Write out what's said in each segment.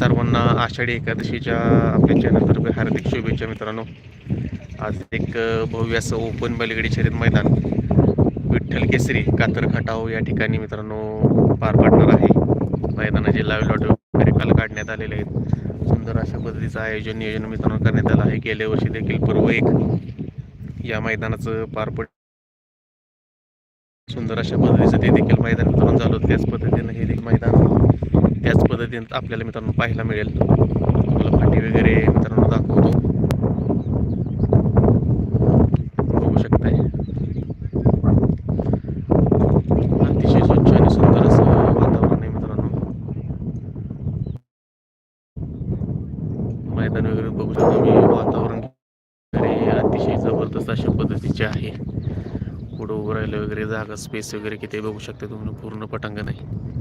सर्वांना आषाढी एकादशीच्या आपल्या चॅनलतर्फे हार्दिक शुभेच्छा मित्रांनो. आज एक भव्य असं ओपन बैलगडी शर्यत मैदान विठ्ठल केसरी कातर खटाव या ठिकाणी मित्रांनो पार पडणार आहे. मैदानाचे लाईव्ह लॉट वगैरे काल काढण्यात आलेले आहेत. सुंदर अशा पद्धतीचं आयोजन नियोजन मित्रांनो करण्यात आलं आहे. गेल्या वर्षी देखील पूर्व एक या मैदानाचं पार पड सुंदर अशा पद्धतीचं ते देखील मैदान मित्रांनो झालं त्याच पद्धतीनं हे देखील मैदान त्याच पद्धतीनं आपल्याला मित्रांनो पाहायला मिळेल. तुम्हाला फाटी वगैरे मित्रांनो दाखवतो. बघू शकताय. अतिशय स्वच्छ आणि सुंदर असं वातावरण आहे मित्रांनो. मैदान वगैरे बघू शकता मी वातावरण अतिशय जबरदस्त अशा पद्धतीचे आहे. पुढं उभं राहिलं वगैरे जागा स्पेस वगैरे किती बघू शकता तुम्ही. पूर्ण पटांगण आहे.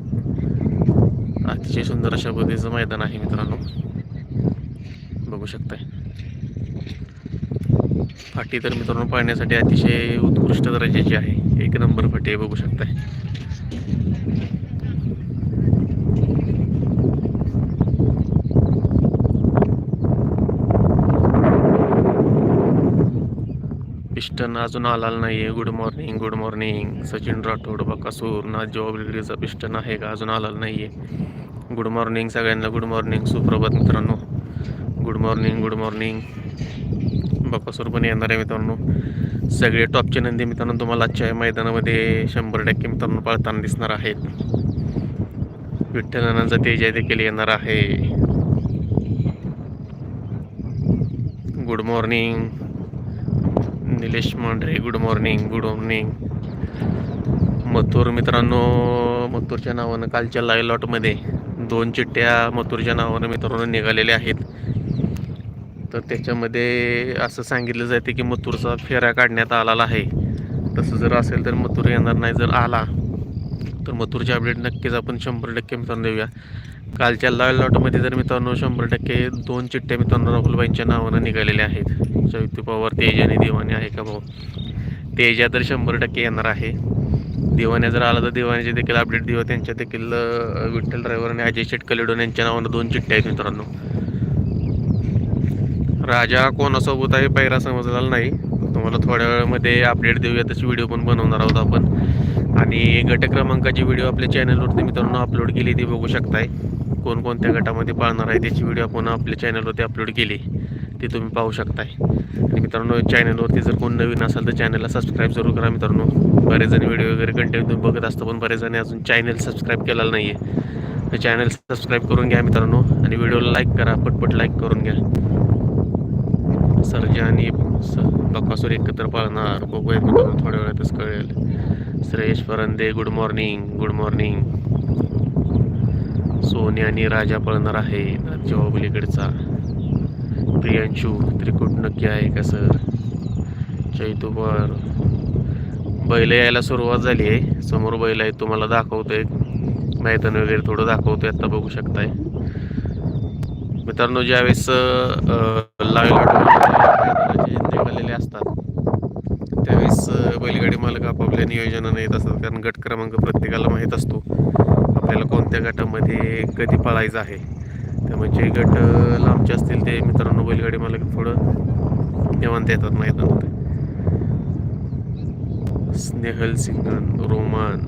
अतिशय सुंदर अशा पद्धतीचं मैदान आहे मित्रांनो. बघू शकताय. फाटी तर मित्रांनो पाहण्यासाठी अतिशय उत्कृष्ट दर्जाची आहे. एक नंबर फाटी आहे बघू शकताय. पिस्टन अजून आला नाहीये. Good morning good morning Sachin Rathod Bakasur ना जॉब डिग्रीचा पिस्टन आहे का? अजून आलेला नाहीये. गुड मॉर्निंग सगळ्यांना. गुड मॉर्निंग सुप्रभात मित्रांनो. Good morning good morning. Bakasur पण येणार आहे मित्रांनो. सगळे टॉपचे नंदी मित्रांनो तुम्हाला आजच्या मैदानामध्ये शंभर टक्के मित्रांनो पळताना दिसणार आहेत. विठ्ठलनाचा तेजा देखील येणार आहे. Good morning. Nilesh Mandhare good morning good morning. Mathur मित्रांनो मथुरच्या नावानं कालच्या लायलॉटमध्ये दोन चिठ्ठ्या मथुरच्या नावानं मित्रांनो निघालेल्या आहेत. तर त्याच्यामध्ये असं सांगितलं जाते की मथुरचा फेरा काढण्यात आलेला आहे. तसं जर असेल तर मथुर येणार नाही जर आला तर मथुरचे अपडेट नक्कीच आपण शंभर टक्के मित्रांनो देऊया. कालच्या लाईव्ह लॉटमध्ये जर मित्रांनो शंभर टक्के दोन चिठ्ठ्या मित्रांनो राहुलबाईंच्या नावानं निघालेल्या आहेत. चैतू पवार तेज आणि देवानी आहे का भाऊ? तेजा तर शंभर टक्के येणार आहे. दिवाने जर आला तर दिवाण्याचे देखील अपडेट देऊ. त्यांच्या देखील विठ्ठल ड्रायव्हर आणि अजय शेटकलेडोन यांच्या नावानं दोन चिठ्ठ्या आहेत मित्रांनो. राजा कोणासोबत आहे पैरा समजलेला नाही. तुम्हाला थोड्या वेळामध्ये अपडेट देऊया तशी व्हिडिओ पण बनवणार आहोत आपण. आणि गट क्रमांकाची व्हिडिओ आपल्या चॅनलवरती मित्रांनो अपलोड केली ती बघू शकताय. कोणकोणत्या गटामध्ये पाळणार आहे त्याची व्हिडिओ आपण आपल्या चॅनलवरती अपलोड केली. ते तुम्ही पाहू शकताय. आणि मित्रांनो चॅनलवरती जर कोण नवीन असाल तर चॅनलला सबस्क्राईब जरूर करा मित्रांनो. बरेच जण व्हिडिओ वगैरे कंटिन्यू बघत असतो पण बरेच जण अजून चॅनल सबस्क्राईब केलेलं नाही आहे तर चॅनल सबस्क्राईब करून घ्या मित्रांनो आणि व्हिडिओला लाईक करा पटपट लाईक करून घ्या. सर्जा आणि स बकासूर एकत्र पाळणार. बघूयात मित्रांनो थोड्या वेळातच कळेल. Shreyash Parande good morning good morning Soni आणि राजा पळणार आहे जवाबलीकडचा प्रियांशू त्रिकुट नक्की आहे का सर? चैतुमार बैल यायला सुरुवात झाली आहे. समोर बैल आहे तुम्हाला दाखवतो आहे मैदान वगैरे थोडं दाखवतोय आता बघू शकताय. मित्रांनो ज्यावेळेस लाईव्ह असतात त्यावेळेस बैलगाडी मालक आपापल्या नियोजनाने येत असतात. कारण गट क्रमांक प्रत्येकाला माहीत असतो आपल्याला कोणत्या गटामध्ये कधी पळायचं आहे. त्यामुळे जे म्हणजे गट लांबचे असतील ते मित्रांनो बैलगाडी मला थोडं निवांत येतात मैदानात स्नेहल सिंगन रोमान.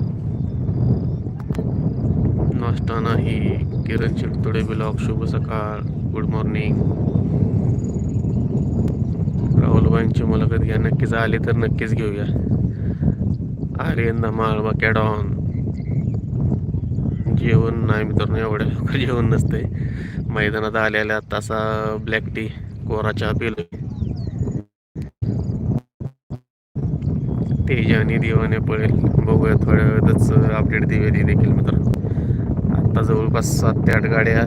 नाश्ता नाही. किरण चिडतोडे ब्लॉक शुभ सकाळ. गुड मॉर्निंग राहुलबाईंची मुलाखत घ्या. नक्कीच आले तर नक्कीच घेऊया. आर्यन धमाळ वकॅडॉन जेवण नाही मित्रांनो एवढ्या लवकर जेवण नसते मैदानात आलेल्या तासा ब्लॅक टी कोरा चहा पिलो तेज आणि दिवाने पळेल. बघूया थोड्या वेळातच अपडेट देऊया ती देखील मित्रांनो आत्ता जवळपास सात ते आठ गाड्या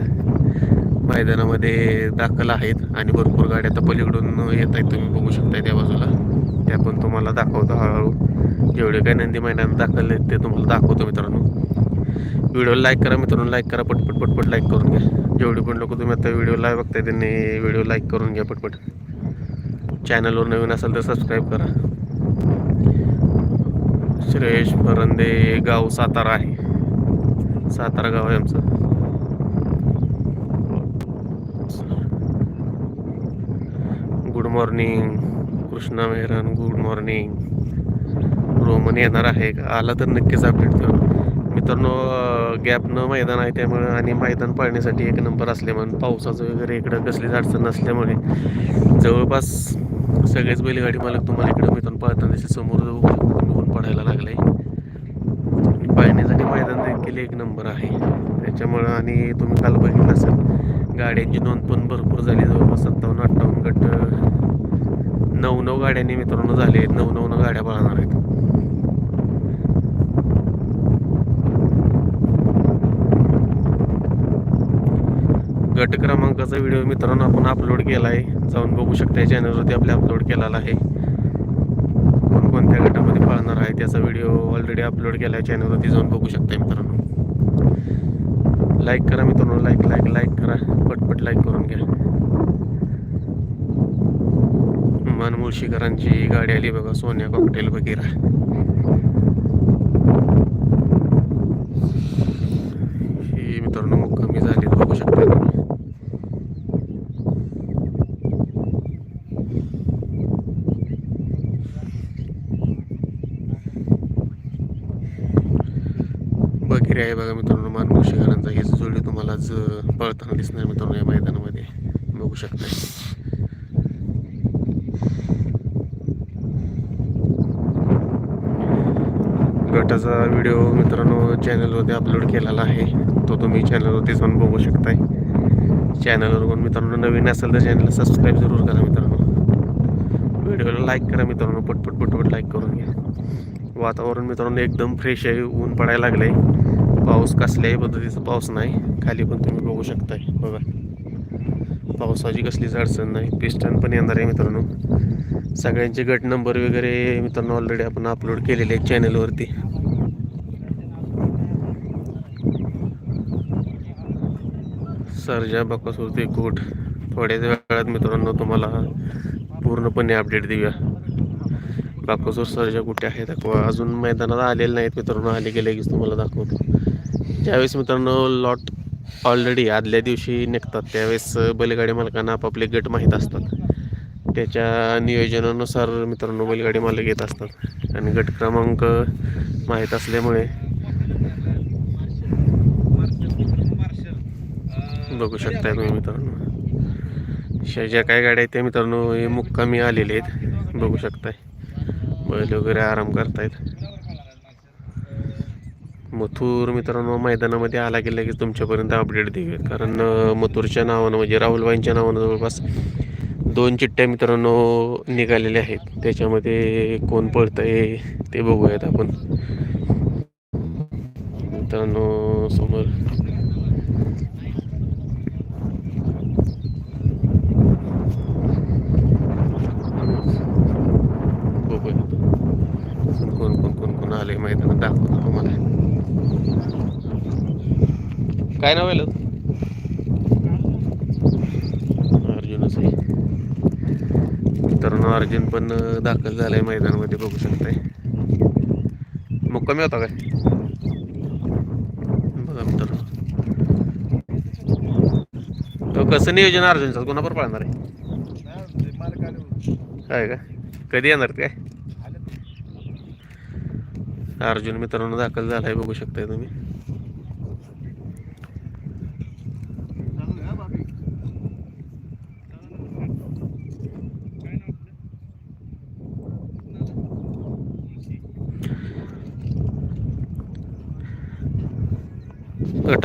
मैदानामध्ये दाखल आहेत आणि भरपूर गाड्या आता पलीकडून येत आहेत. तुम्ही बघू शकता त्या बाजूला. त्या पण तुम्हाला दाखवतो हळूहळू. जेवढे काही नंदी मैदानात दाखल आहेत ते तुम्हाला दाखवतो मित्रांनो. व्हिडिओला लाईक करा मित्रांनो लाईक करा पटपट पटपट लाईक करून घ्या. जेवढे पण लोक तुम्ही आता व्हिडिओ लाईव्ह बघताय त्यांनी व्हिडिओ लाईक करून घ्या पटपट. चॅनलवर नवीन असाल तर सबस्क्राईब करा. श्रेयश परंदे गाव सातारा आहे. सातारा गाव आहे आमचं. Good morning Krishna Mehran good morning. Roman येणार आहे. का आला तर नक्कीच अपडेट मित्रांनो गॅपनं मैदान आहे त्यामुळे आणि मैदान पाळण्यासाठी एक नंबर असल्यामुळे पावसाचं वगैरे इकडं कसलीच अडचण नसल्यामुळे जवळपास सगळेच बैलगाडी मालक तुम्हाला इकडं मित्रांनो पाळताना दिसते समोर जवळ ऊन पडायला लागलं आहे पाळण्यासाठी मैदान देखील एक नंबर आहे. त्याच्यामुळं आणि तुम्ही काल बघितलं असेल गाड्यांची नोंद पण भरपूर झाली. जवळपास सत्तावन्न अठ्ठावन्न गट नऊ नऊ गाड्यांनी मित्रांनो झाले आहेत. नऊ नऊ गाड्या पळणार आहेत. गट क्रमांकाचा व्हिडिओ मित्रांनो आपण अपलोड केला आहे जाऊन बघू शकता या चॅनलवरती आपल्या अपलोड केलेला आहे. कोणकोणत्या गटामध्ये पाळणार आहे त्याचा व्हिडिओ ऑलरेडी अपलोड केला आहे चॅनलवरती जाऊन बघू शकता मित्रांनो. लाईक करा मित्रांनो लाईक लाईक लाईक करा. पटपट लाईक करून घ्या. मनमुळशीकरांची गाडी आली बघा सोन्या कॉकटेल वगैरे ही मित्रांनो मग कमी झाली बघू शकता तुम्ही बगिरी आहे बघा मित्रांनो मान मुळशीकरांचा हीच जोडी तुम्हाला आज पळताना दिसणार मित्रांनो या मैदानामध्ये. बघू शकता गटाचा व्हिडिओ मित्रांनो चॅनलवरती अपलोड केलेला आहे. तो तुम्ही चॅनलवरती जाऊन बघू शकताय. चॅनलवर पण मित्रांनो नवीन असेल तर चॅनलला सबस्क्राईब जरूर करा मित्रांनो. व्हिडिओला लाईक करा मित्रांनो. पटपट पटपट लाईक करून घ्या. वातावरण मित्रांनो एकदम फ्रेश आहे. ऊन पडायला लागलं आहे पाऊस कसल्याही पद्धतीचा पाऊस नाही. खाली पण तुम्ही बघू शकताय. बघा. पावसाची कसलीच अडचण नाही. पिस्टन पण येणार आहे मित्रांनो. सगळ्यांचे गट नंबर वगैरे मित्रांनो ऑलरेडी आपण अपलोड केलेले आहेत चॅनलवरती सरजा बकासूर ते कोट. थोड्याच वेळात मित्रांनो तुम्हाला पूर्णपणे अपडेट देऊया. बाकासूर सरजा कुठे आहे दाखवा अजून मैदानात आलेले नाहीत मित्रांनो. आले गेले की तुम्हाला दाखवतो. ज्यावेळेस मित्रांनो लॉट ऑलरेडी आदल्या दिवशी निघतात. त्यावेळेस बैलगाडी मालकांना आपापले गट माहीत असतात. त्याच्या नियोजनानुसार मित्रांनो बैलगाडी मालक येत असतात. आणि गट क्रमांक माहीत असल्यामुळे बघू शकताय तुम्ही मित्रांनो. अशा ज्या काय गाड्या आहेत त्या मित्रांनो हे मुक्कामी आलेले आहेत. बघू शकताय. बैल वगैरे आराम करतायत. मथुर मित्रांनो मैदानामध्ये आला की लगेच तुमच्यापर्यंत अपडेट देऊयात कारण मथुरच्या नावानं म्हणजे राहुलबाईंच्या नावानं जवळपास दोन चिठ्ठ्या मित्रांनो निघालेल्या आहेत. त्याच्यामध्ये कोण पळतंय ते बघूयात आपण. मित्रांनो समोर बघूयात कोण कोण कोण कोण आले मैदानात दाखवतो तुम्हाला काय नाव आहे अर्जुनच आहे. मित्रांनो अर्जुन पण दाखल झालाय मैदानामध्ये बघू शकताय. मुक्कामी होता काय? बघा मित्रांनो. तो कसं नियोजन आहे अर्जुनचं? कोणावर पाळणार आहे? काय का? कधी येणार ते? काय अर्जुन मित्रांनो दाखल झालाय बघू शकताय तुम्ही.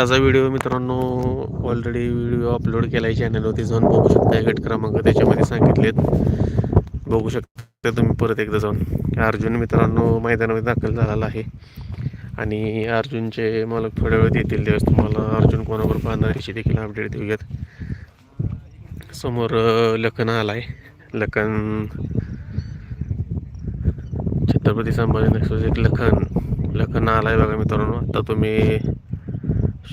गटाचा व्हिडिओ मित्रांनो ऑलरेडी व्हिडिओ अपलोड केला आहे चॅनलवरती जाऊन बघू शकता गट क्रमांक. त्याच्यामध्ये सांगितलेत. बघू शकता तुम्ही परत एकदा जाऊन. अर्जुन मित्रांनो मैदानामध्ये दाखल झालेला आहे. आणि अर्जुनचे मालक थोड्या वेळ येतील त्यावेळेस तुम्हाला अर्जुन कोणावर पाहणार याची देखील अपडेट देऊयात. समोर लखन आला आहे लखन छत्रपती संभाजी नेक्सस एक लखन. लखन आला आहे बघा मित्रांनो. आता तुम्ही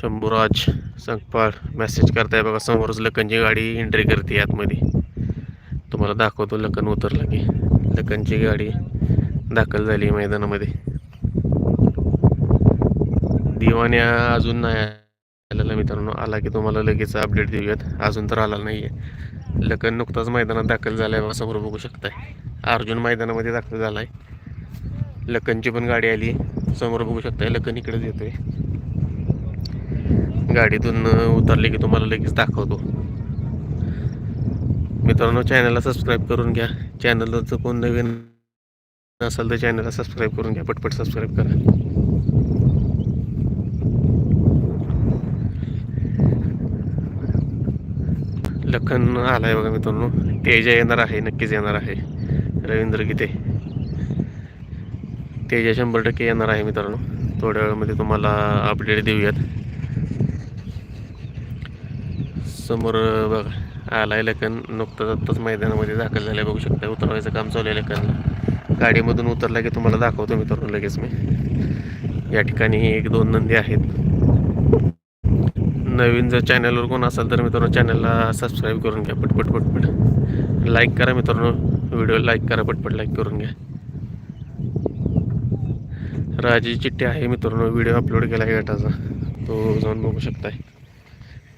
शंभूराज संकपाळ मेसेज करताय बघा समोरच लखनची गाडी एंट्री करते आतमध्ये. तुम्हाला दाखवतो लखन उतरलं की. लखनची गाडी दाखल झाली मैदानामध्ये. दिवाण्या अजून नाही आलेला मित्रांनो आला की तुम्हाला लगेच अपडेट देऊयात. अजून तर आला नाही आहे लखन नुकताच मैदानात दाखल झालाय बघा समोर बघू शकताय. अर्जुन मैदानामध्ये दाखल झालाय. लखनची पण गाडी आली. समोर बघू शकताय लखन इकडेच येतोय. गाडीतून उतरले की तुम्हाला लगेच दाखवतो. मित्रांनो चॅनलला सबस्क्राईब करून घ्या. चॅनलचं कोण नवीन असेल तर चॅनलला सबस्क्राईब करून घ्या. पटपट सबस्क्राईब करा. लखन आलाय बघा मित्रांनो. तेजा येणार आहे नक्कीच येणार आहे. रवींद्र गीते. तेजा शंभर टक्के येणार आहे मित्रांनो. थोड्या वेळामध्ये तुम्हाला अपडेट देऊयात. समोर बघा. आलाय लखन नुकतंच आत्ताच मैदानामध्ये दाखल झालं बघू शकता उतरवायचं काम चालू आहे लखनला. गाडीमधून उतरला की तुम्हाला दाखवतो मित्रांनो लगेच मी. या ठिकाणी एक दोन नंदी आहेत. नवीन जर चॅनलवर कोण असाल तर मित्रांनो चॅनलला सबस्क्राईब करून घ्या. पटपट पटपट. लाईक करा मित्रांनो. व्हिडिओ लाईक करा पटपट लाईक करून घ्या. राजी चिठ्ठी आहे मित्रांनो. व्हिडिओ अपलोड केला आहे गटाचा. तो जाऊन बघू शकताय.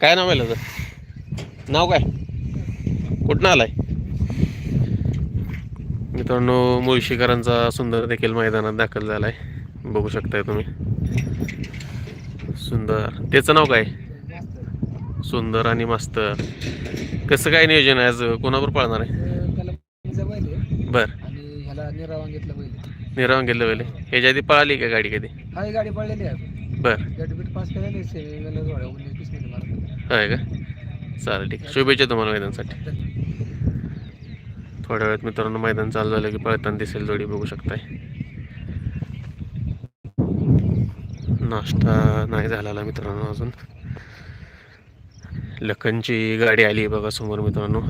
काय नाव आहे त्याचं नाव काय? कुठनं आलाय? मित्रांनो मुळशीकरांचा सुंदर देखील मैदानात दाखल झालाय. बघू शकताय तुम्ही. सुंदर. त्याचं नाव काय? सुंदर आणि मस्त कसं काय नियोजन आहे? आज कोणावर पाळणार आहे? बर. आणि ह्याला निरावांगीतला बैल आहे. निरावून गेलं वेळे ह्याच्या आधी पळाली का गाडी कधी? गाडी पडलेली आहे. बर. पास केलेली आहे का? चालेल ठीक आहे. शुभेच्छा तुम्हाला मैदानासाठी. थोड्या वेळात मित्रांनो मैदान चालू झालं की पळताना दिसेल जोडी बघू शकताय. नाश्ता नाही झालेला मित्रांनो अजून. लखनची गाडी आली बघा समोर मित्रांनो.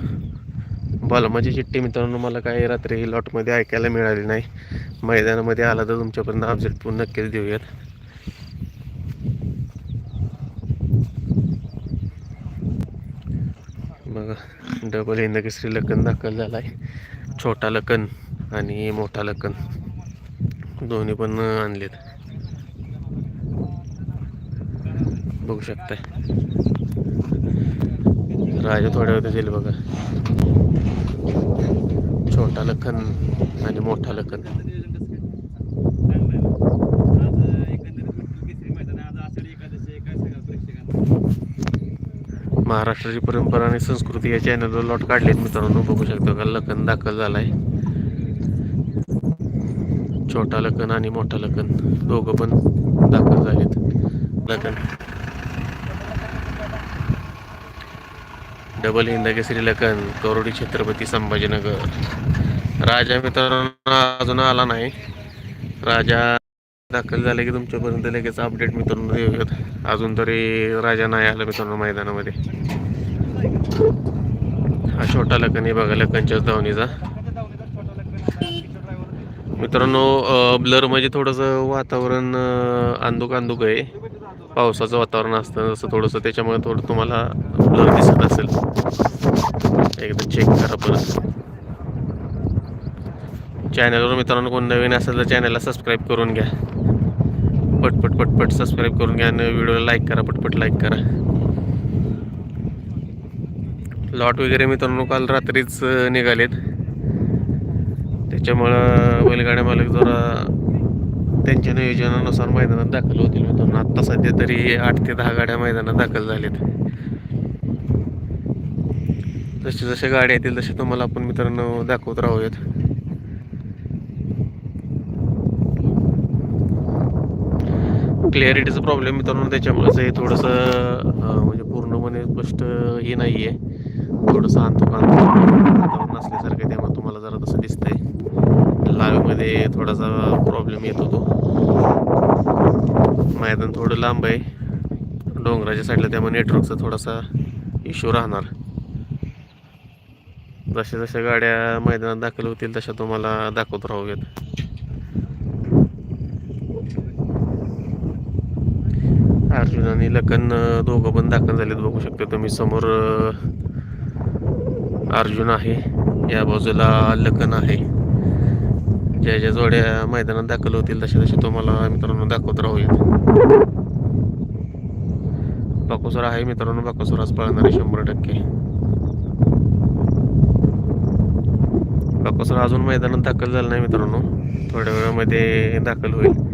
बलमाची चिठ्ठी मित्रांनो मला काही रात्री लॉटमध्ये ऐकायला मिळाली नाही. मैदानामध्ये आला तर तुमच्यापर्यंत अपडेट पण नक्कीच देऊयात. बघा डबल हिंदकेसरी लखन दाखल झाला आहे छोटा लखन आणि मोठा लखन. दोन्ही पण आणलेत. बघू शकताय. राजा थोड्या वेळ येईल बघा. छोटा लखन आणि मोठा लखन. महाराष्ट्राची परंपरा आणि संस्कृती या चॅनलवर लॉट काढलेत मित्रांनो. बघू शकतो का? लखन दाखल झालाय. छोटा लखन आणि मोठा लखन दोघं पण दाखल झालेत. लखन. डबल हिंदकेसरी लखन करोडी छत्रपती संभाजीनगर. राजा मित्रांनो अजून आला नाही. राजा दाखल झाले की तुमच्यापर्यंत लगेच अपडेट मित्रांनो देऊयात. अजून तरी राजा नाही आला मित्रांनो मैदानामध्ये. हा छोटा लखन आहे बघा लखनच्याच धावणीचा. मित्रांनो ब्लर म्हणजे थोडंसं वातावरण अं, अंधुक आहे. पावसाचं वातावरण असतं जसं थोडंसं त्याच्यामुळे थोडं तुम्हाला ब्लर दिसत असेल. एकदा चेक करा परत. चॅनलवर मित्रांनो कोण नवीन असेल तर चॅनलला सबस्क्राईब करून घ्या. पटपट पटपट सबस्क्राईब करून घ्या आणि व्हिडिओला लाईक करा पटपट लाईक करा. लॉट वगैरे मित्रांनो काल रात्रीच निघालेत. त्याच्यामुळं बैलगाड्या मालक जरा त्यांच्या नियोजनानुसार मैदानात दाखल होतील मित्रांनो. आत्ता सध्या तरी आठ ते दहा गाड्या मैदानात दाखल झाल्यात जसे जसे गाड्या येतील तसे तुम्हाला आपण मित्रांनो दाखवत राहूयात. क्लिअरिटीचा प्रॉब्लेम मित्रांनो त्याच्यामुळेच हे थोडंसं म्हणजे पूर्णपणे स्पष्ट हे नाही आहे थोडंसं अंतकांत वातावरण असल्यासारखं त्यामुळे तुम्हाला जरा तसं दिसतंय. लाईव्हमध्ये थोडासा प्रॉब्लेम येत होतो. मैदान थोडं लांब आहे. डोंगराच्या साईडला त्यामुळे नेटवर्कचा थोडासा इश्यू राहणार. जशा जशा गाड्या मैदानात दाखल होतील तशा तुम्हाला दाखवत राहूयात. अर्जुन आणि लखन दोघं पण दाखल झालेत. बघू शकता तुम्ही समोर अर्जुन आहे. या बाजूला लखन आहे. ज्या ज्या जोड्या मैदानात दाखल होतील तशा तशा तुम्हाला मित्रांनो दाखवत राहूयात. बाकोसर आहे मित्रांनो. बाकोसर आज पळणार आहे शंभर टक्के. बाकोसर अजून मैदानात दाखल झाला नाही मित्रांनो. थोड्या वेळामध्ये दाखल होईल.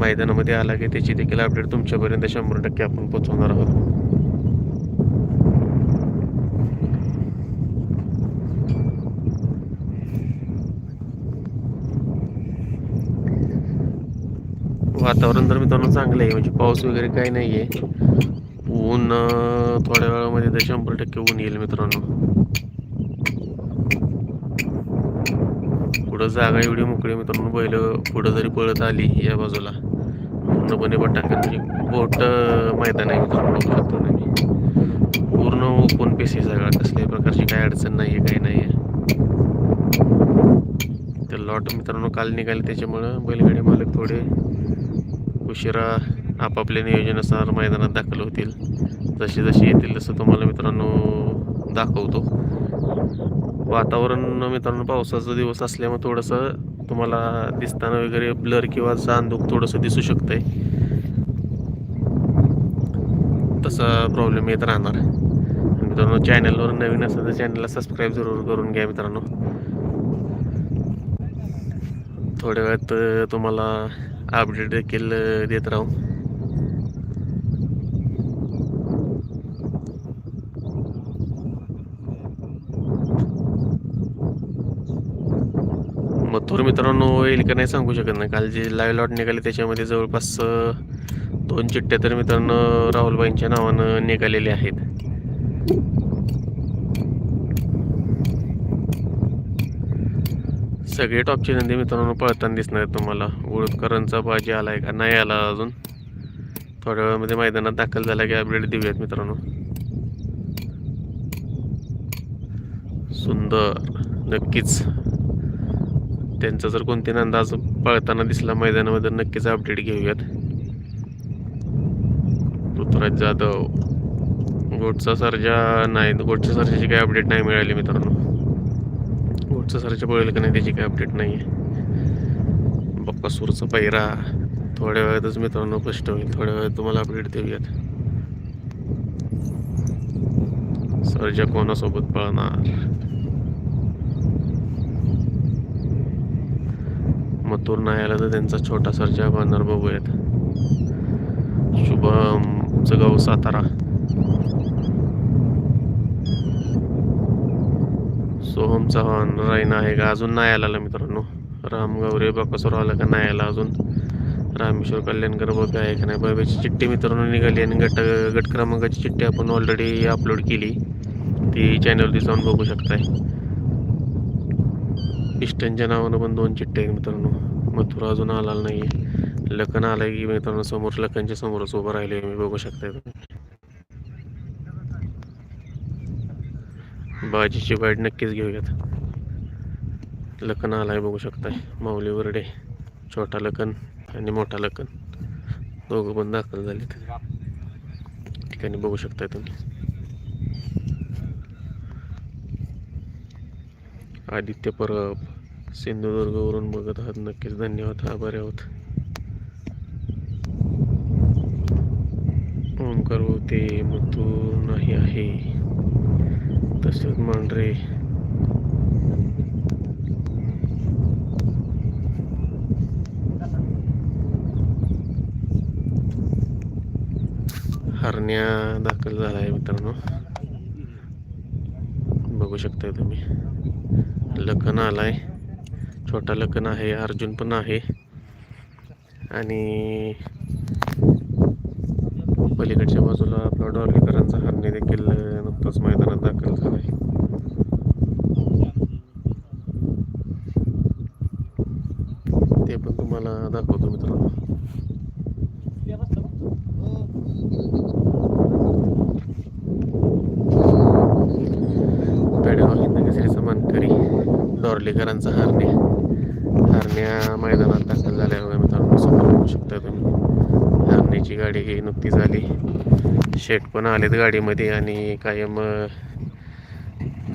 मैदानामध्ये आला की त्याची देखील अपडेट तुमच्यापर्यंत शंभर टक्के आपण पोहोचवणार आहोत. वातावरण तर मित्रांनो चांगलं आहे म्हणजे पाऊस वगैरे काही नाही आहे ऊन थोड्या वेळामध्ये तर शंभर टक्के ऊन येईल मित्रांनो. पुढं जागा एवढी मोकळी मित्रांनो. बैल पुढं जरी पळत आली या बाजूला पूर्णपणे पटांगण म्हणजे बोट मैदान आहे मित्रांनो शकतो पूर्ण ओपन पेस आहे सगळा. कसल्याही प्रकारची काही अडचण नाही आहे काही नाही आहे ते लॉट मित्रांनो काल निघाले त्याच्यामुळं बैलगाडी मालक थोडे उशिरा आपापल्या नियोजनानुसार मैदानात दाखल होतील. जसे जसे येतील तसं तुम्हाला मित्रांनो दाखवतो. वातावरण मित्रांनो पावसाचा दिवस असल्यामुळे थोडंसं तुम्हाला दिसताना वगैरे ब्लर किंवा चांदूक थोडंसं दिसू शकतंय. तसा प्रॉब्लेम येत राहणार. मित्रांनो चॅनलवर नवीन असेल तर चॅनलला सबस्क्राईब जरूर करून घ्या मित्रांनो. थोड्या वेळात तुम्हाला अपडेट देखील देत राहू मथुर मित्रांनो येईल का नाही सांगू शकत नाही. काल जे लाईव्ह लॉट निघाले त्याच्यामध्ये जवळपास दोन चिठ्ठ्या तर मित्रांनो राहुलबाईंच्या नावानं निघालेले आहेत. सगळे टॉपचे नंदी मित्रांनो पळताना दिसणार आहेत तुम्हाला. उळदकरांचा बाजी आलाय का? नाही आला अजून. थोड्या वेळामध्ये मैदानात दाखल झाला की अपडेट देऊयात मित्रांनो. सुंदर. नक्कीच. त्यांचा जर कोणते अंदाज पळताना दिसला मैदानामध्ये नक्कीच अपडेट घेऊयात. ऋतुराज जाधव. गोटचा सर्जा नाही गोटच्या सर्जाची काही अपडेट नाही मिळाली मित्रांनो. गोटचा सर्जा पळेल का नाही त्याची काही अपडेट नाही आहे बक्कासूरचा पैरा. थोड्या वेळातच मित्रांनो स्पष्ट होईल. थोड्या वेळात तुम्हाला अपडेट देऊयात. सर्जा कोणासोबत पळणार? मथुर नाही आला तर त्यांचा छोटा सरच्या बांधणार बघूयात. शुभम गाव सातारा. सोहम चव्हाण रायना आहे का? अजून नाही आला मित्रांनो. राम गौरे बाकासोर आला का? नाही आला अजून. रामेश्वर कल्याणकर बघा आहे का नाही? बाबाची चिठ्ठी मित्रांनो निघाली आणि गट गट क्रमांकाची चिठ्ठी आपण ऑलरेडी अपलोड केली. ती चॅनलवरती जाऊन बघू शकताय. इष्टांच्या नावानं पण दोन चिठ्ठ्या आहेत मित्रांनो. मथुरा अजून आला नाही लखन आलाय की मित्रांनो समोर लखनच्या समोरच उभं राहिले मी बघू शकताय तुम्ही. बाजीची वाईट नक्कीच घेऊयात. लखन आलाय बघू शकताय. माऊली वरडे छोटा लखन आणि मोठा लखन. दोघं पण दाखल झालेत. ठिकाणी बघू शकताय तुम्ही. आदित्य परब. सिंधुदुर्गवरून बघत आहात. नक्कीच धन्यवाद. आभारी आहोत. ओंकार होते मथू नाही आहे. तसेच मांढरे. हरण्या दाखल झाला आहे मित्रांनो. बघू शकताय तुम्ही. लखन आलाय. छोटा लखन आहे अर्जुन पण आहे. आणि पलीकडच्या बाजूला आपला डॉर्लीकरांचा हरणे देखील नुकताच मैदानात दाखल झाला आहे ते पण तुम्हाला दाखवतो मित्रांनो पेडगाव हिंदकेसरीचा मानकरी डॉर्लीकरांचा हरणे हरण्या मैदानात दाखल झाल्यामुळे मित्रांनो. समोर बघू शकता तुम्ही. हरण्याची गाडी ही नुकतीच आली. शेट पण आलेत गाडीमध्ये आणि कायम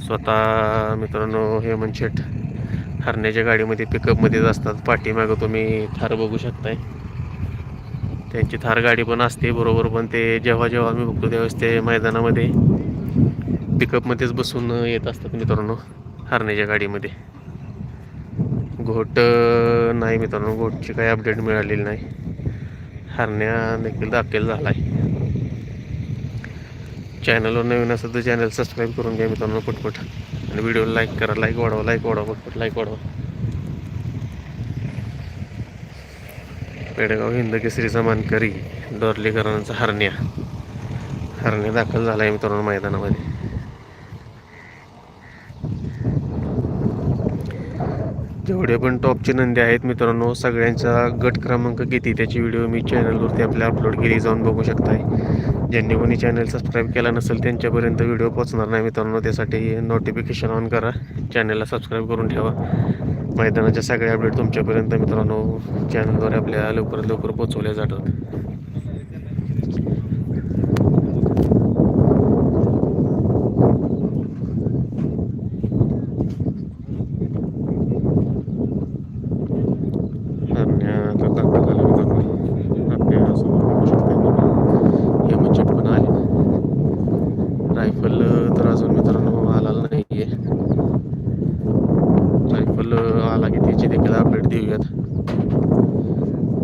स्वतः मित्रांनो हेमंत शेट हरण्याच्या गाडीमध्ये पिकअपमध्येच असतात. पाठीमागं तुम्ही थार बघू शकताय. त्यांची थार गाडी पण असते बरोबर पण ते जेव्हा जेव्हा आम्ही बघतो त्यावेळेस ते मैदानामध्ये पिकअपमध्येच बसून येत असतात मित्रांनो हरण्याच्या गाडीमध्ये. घोट नाही मित्रांनो घोटची काही अपडेट मिळालेली नाही. हरण्या देखील दाखल झाला आहे चॅनलवर नवीन असेल तर चॅनल सबस्क्राईब करून घ्या मित्रांनो पटपट. आणि व्हिडिओला लाईक करा लाईक वाढवा लाईक वाढवा पटपट लाईक वाढवा. पेडगाव हिंद केसरीचा मानकरी डोरलीकरांचा हरण्या. हरण्या दाखल झाला आहे मित्रांनो मैदानामध्ये. जेवढे पण टॉपचे नंदी आहेत मित्रांनो. सगळ्यांचा गट क्रमांक किती त्याची व्हिडिओ मी चॅनलवरती आपल्या अपलोड केली जाऊन बघू शकताय. ज्यांनी कोणी चॅनल सबस्क्राईब केला नसेल त्यांच्यापर्यंत व्हिडिओ पोचणार नाही मित्रांनो. त्यासाठी नोटिफिकेशन ऑन करा. चॅनलला सबस्क्राईब करून ठेवा. मैदानाच्या सगळ्या अपडेट तुमच्यापर्यंत मित्रांनो. चॅनलद्वारे आपल्या लवकरात लवकर पोचवल्या जातात हरण्याचा काका झाला मित्रांनो हरण्यासमोर बघू शकताय तुम्ही हेमचट पण आले रायफल तर अजून मित्रांनो आला नाही आहे आपलं आला की त्याची देखील अपडेट देऊयात.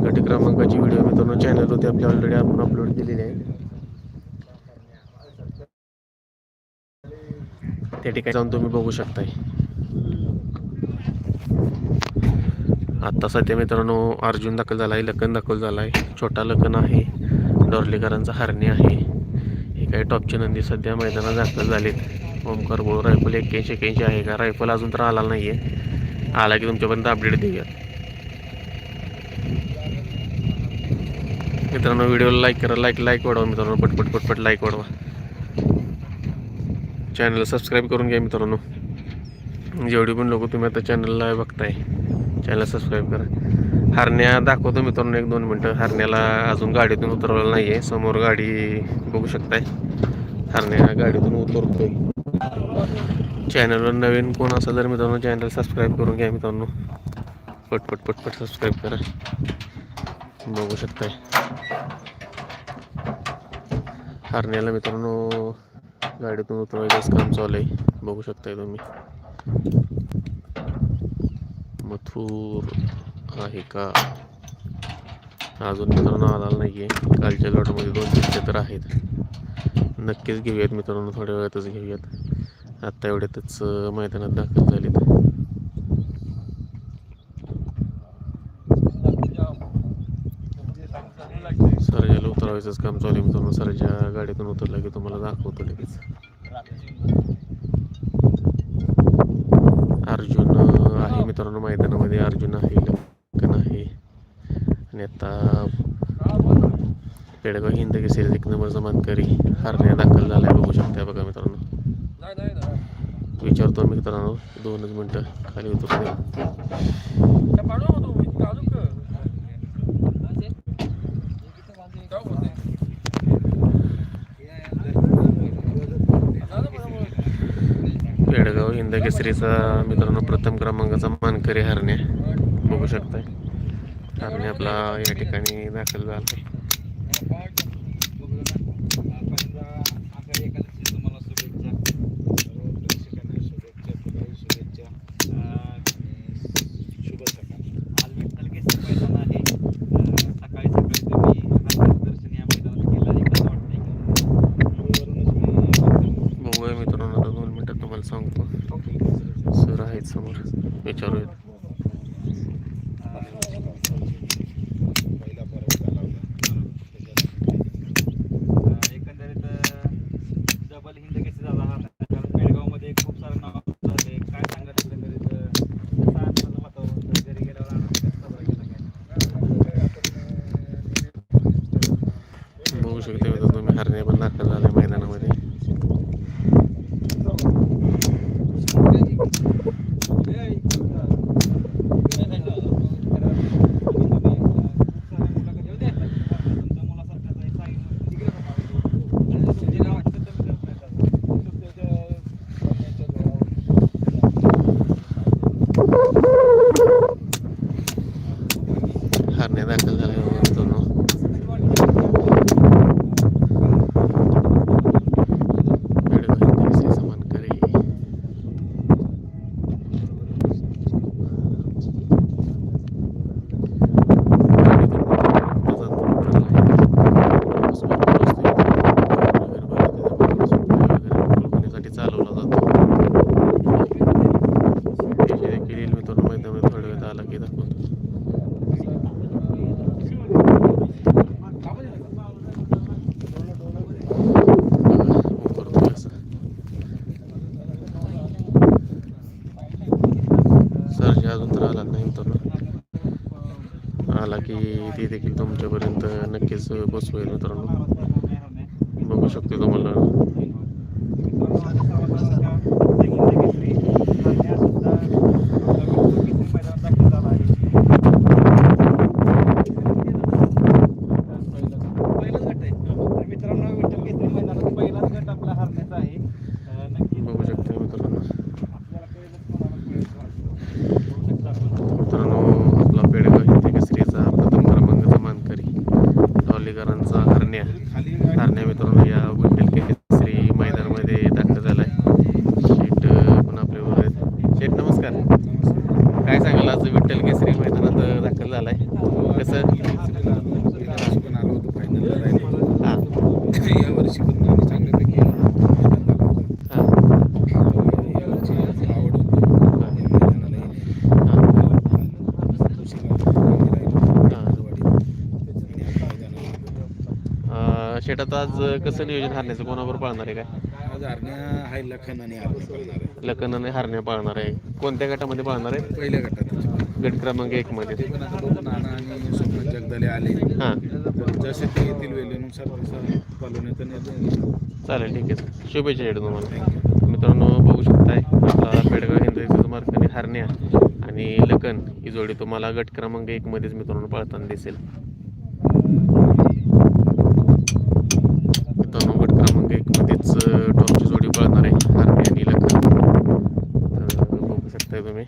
गट क्रमांकाची व्हिडिओ मित्रांनो चॅनलवरती आपली ऑलरेडी आपण अपलोड केलेली आहे. त्या ठिकाणी जाऊन तुम्ही बघू शकताय. आत्ता सध्या मित्रांनो अर्जुन दाखल झाला आहे लखन दाखल झाला आहे छोटा लखन आहे. डोरलेकरांचा हरणे आहे. हे काही टॉपचे नंदी सध्या मैदानात दाखल झालेत. ओमकार बोळ रायफल एक्क्याऐंशी एक्क्याऐंशी आहे का? रायफल अजून तर आला नाही आहे आला की तुमच्यापर्यंत अपडेट देऊया. मित्रांनो व्हिडिओला लाईक करा लाईक लाईक वाढवा मित्रांनो पटपट पटपट लाईक वाढवा. चॅनल सबस्क्राईब करून घ्या मित्रांनो. जेवढी पण लोक तुम्ही आता चॅनलला बघताय चॅनल सबस्क्राईब करा. हरण्या दाखवतो मित्रांनो एक दोन मिनटं. हरण्याला अजून गाडीतून उतरवलं नाही आहे समोर गाडी बघू शकताय. हरण्या गाडीतून उतरतोय. चॅनलवर नवीन कोण असेल तर मित्रांनो चॅनल सबस्क्राईब करून घ्या मित्रांनो. पटपट पटपट सबस्क्राईब करा. बघू शकताय. हरण्याला मित्रांनो गाडीतून उतरवायचंच काम चालू आहे बघू शकताय तुम्ही. मथूर आहे का? अजून मित्रांनो आला नाही आहे कालच्या लॉटमध्ये दोन तीन तर आहेत. नक्कीच घेऊयात मित्रांनो थोड्या वेळातच घेऊयात. आत्ता एवढ्यातच मैदानात दाखल झालेत. सरजाला उतरवायचंच काम चालू आहे मित्रांनो. सरजा गाडीतून उतरला की तुम्हाला दाखवतो लगेच. अर्जुन आहे मित्रांनो मैदानामध्ये. अर्जुन आहे लक्कन आहे आणि आता पेडगाव हिंद केसरी एक नंबरचा मानकरी हरण्या दाखल झालाय. बघू शकता बघा मित्रांनो. विचारतो मित्रांनो दोनच मिनटं खाली होतो. पेडगाव हिंदकेसरीचा मित्रांनो प्रथम क्रमांकाचा मानकरी हरण्या बघू शकताय. हरण्या आपला या ठिकाणी दाखल झाला. आता आज कसं नियोजन हरण्याचं? कोणाबरोबर पाळणार आहे काय? आज हरण्या हाय लखन आणि हरण्या आहे आणि हरण्या पाळणार आहे. कोणत्या गटामध्ये पाळणार आहे? पहिल्या गटात. गट क्रमांक एक मध्ये. ते पण आता बघू नाना आणि स्वप्न जगदाले आले. हां. तर जसे ते येतील वेळेनुसार तसं पालवण्याचा निर्णय घेऊ. चालेल ठीक आहे. सर शुभेच्छा शेट तुम्हाला. मित्रांनो बघू शकताय आपला पेडगाव हिंदू मार्काने हरण्या आणि लखन. ही जोडी तुम्हाला गट क्रमांक एक मध्येच मित्रांनो पळताना दिसेल मित्रांनो गट क्रमांक टॉपची जोडी पळणार आहे हरण्या आणि लखन तर बघू शकताय तुम्ही.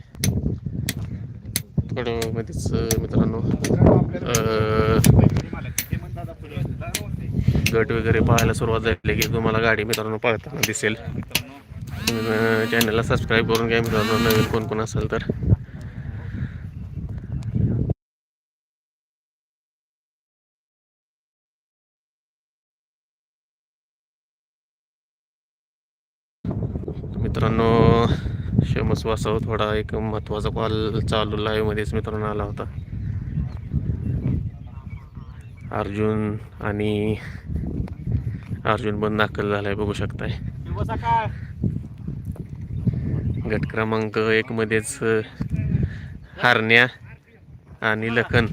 थोडं मध्येच मित्रांनो गट वगैरे पाहायला सुरुवात झाली की तुम्हाला गाडी मित्रांनो पळताना दिसेल. चॅनलला सबस्क्राईब करून घ्या मित्रांनो नवीन कोण कोण असेल तर मित्रांनो शमस थोडा एक महत्त्वाचा कॉल चालू लाईव्हमध्येच मित्रांनो आला होता. अर्जुन आणि अर्जुन पण दाखल झालाय बघू शकताय. गट क्रमांक एक मध्येच हारण्या आणि लखन.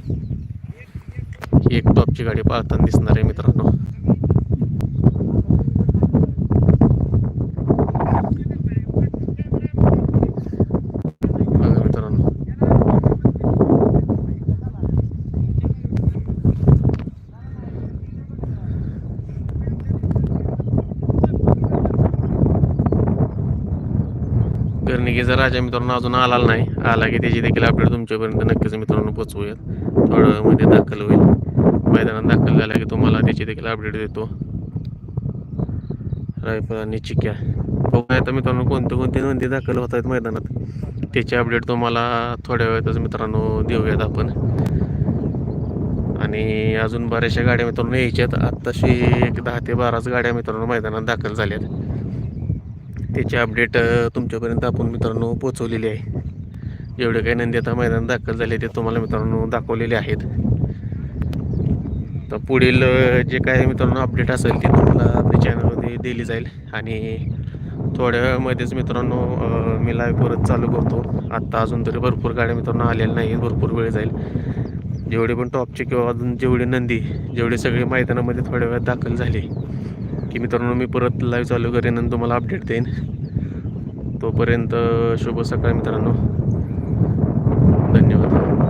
ही एक टॉपची गाडी पाहताना दिसणार आहे मित्रांनो बघा मित्रांनो गर्णिकेचा राजा मित्रांनो अजून आला नाही. आला की त्याची देखील अपडेट तुमच्यापर्यंत नक्कीच मित्रांनो पोचवूयात. थोडं वेळामध्ये दाखल होईल. मैदानात दाखल झाला की तुम्हाला त्याची देखील अपडेट देतो. रायफल आणि चिक्या. बघूया आता मित्रांनो कोणते कोणते नोंदी दाखल होत आहेत मैदानात. त्याची अपडेट तुम्हाला थोड्या वेळातच मित्रांनो देऊयात आपण. आणि अजून बऱ्याचशा गाड्या मित्रांनो यायच्यात. आत्ताशी एक दहा ते बाराच गाड्या मित्रांनो मैदानात दाखल झाल्यात. त्याची अपडेट तुमच्यापर्यंत आपण मित्रांनो पोचवलेली आहे. जेवढे काही नंदी आता मैदान दाखल झाले ते तुम्हाला मित्रांनो दाखवलेले आहेत. तर पुढील जे काही मित्रांनो अपडेट असेल ते तुम्हाला आपल्या चॅनलमध्ये दिली जाईल. आणि थोड्या वेळामध्येच मित्रांनो मी लाईव्ह परत चालू करतो. आत्ता अजून तरी भरपूर गाड्या मित्रांनो आलेल्या नाही भरपूर वेळ जाईल. जेवढे पण टॉपचे किंवा अजून जेवढे नंदी जेवढे सगळे मैदानामध्ये थोड्या वेळात दाखल झाले की मित्रांनो मी परत लाईव्ह चालू करेन आणि तुम्हाला अपडेट देईन. तोपर्यंत शुभ सकाळ मित्रांनो. धन्यवाद.